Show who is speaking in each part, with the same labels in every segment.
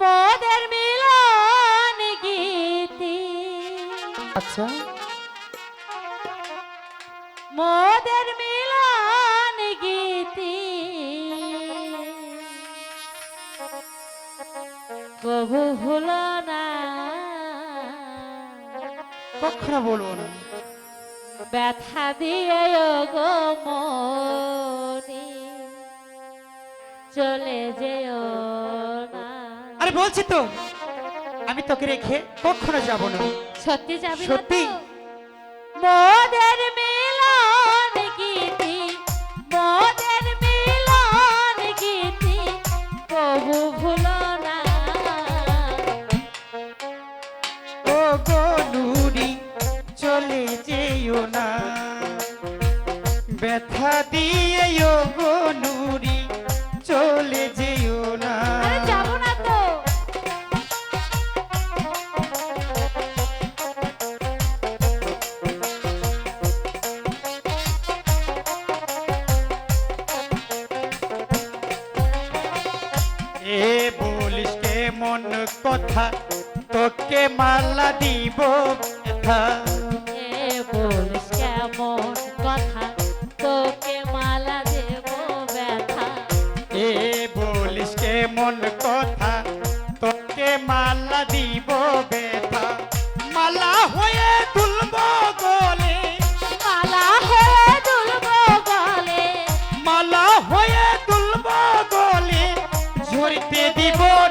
Speaker 1: মোদের মিলন গীতি।
Speaker 2: আচ্ছা।
Speaker 1: মোদের মিলন গীতি। কবু হলো না
Speaker 2: কখনো বলব না।
Speaker 1: ব্যথা দিয়ে গো মনি। চলে
Speaker 2: আরে বলছি তো আমি তোকে রেখে কখনো যাব না
Speaker 1: সত্যি যাবি?
Speaker 2: সত্যি।
Speaker 1: মোদের মিলন গীতি মোদের মিলন গীতি কবু ভুলো না
Speaker 2: ও গো নুরি চলে যেও না ব্যথা দিয়ে গো নুরি এ বলিস কে মন কথা? তোকে মালা দিব ব্যথা।
Speaker 1: এ বলিস কেমন কথা? তোকে মালা দেব ব্যথা।
Speaker 2: এ বলিস কে মন কথা? তোকে মালা দিব ব্যথা। দিব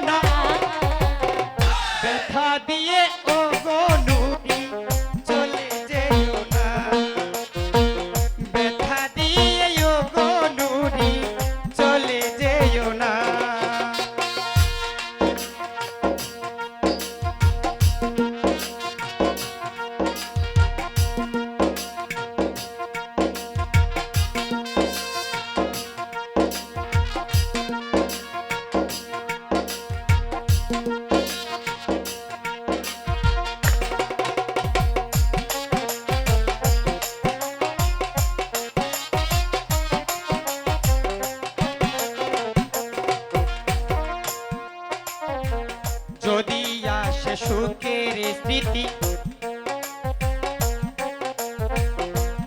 Speaker 2: সুখের স্মৃতি।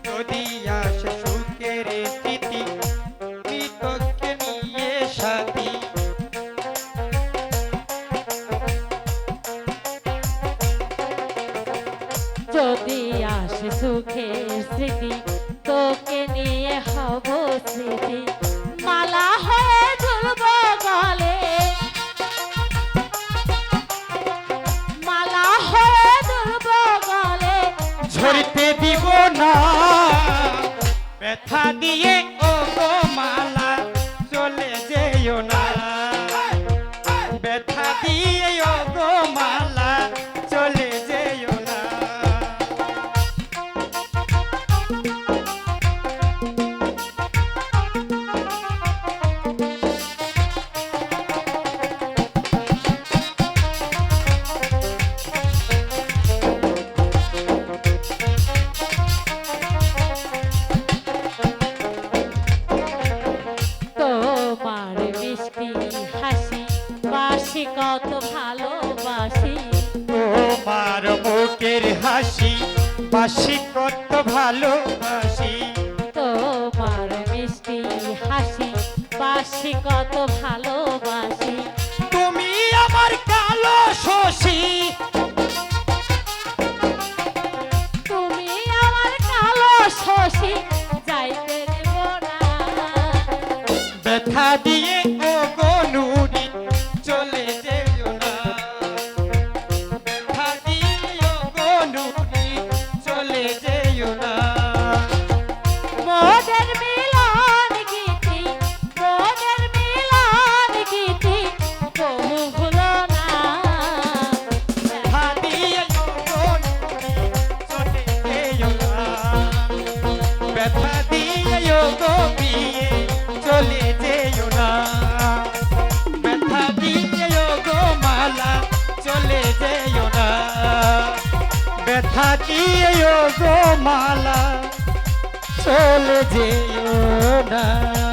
Speaker 2: যদি আসে সুখের স্মৃতি তোকে নিয়ে সাথী।
Speaker 1: যদি আসে সুখের স্মৃতি, তোকে নিয়ে হব স্মৃতি।
Speaker 2: ব্যথা দিয়ে ও গো মালা চলে যেও না। ব্যথা দিয়ে ও গো মালা
Speaker 1: কত ভালোবাসি।
Speaker 2: তোমার মুখের হাসি বাসি কত ভালোবাসি।
Speaker 1: তোমার মিষ্টি হাসি বাসি কত ভালোবাসি।
Speaker 2: তুমি আমার কালো শশী।
Speaker 1: তুমি আমার কালো শশী যাইতে দেব না।
Speaker 2: ব্যথা দিয়ে ব্যথা দিয়ে ও গো মালা চলে যেও না।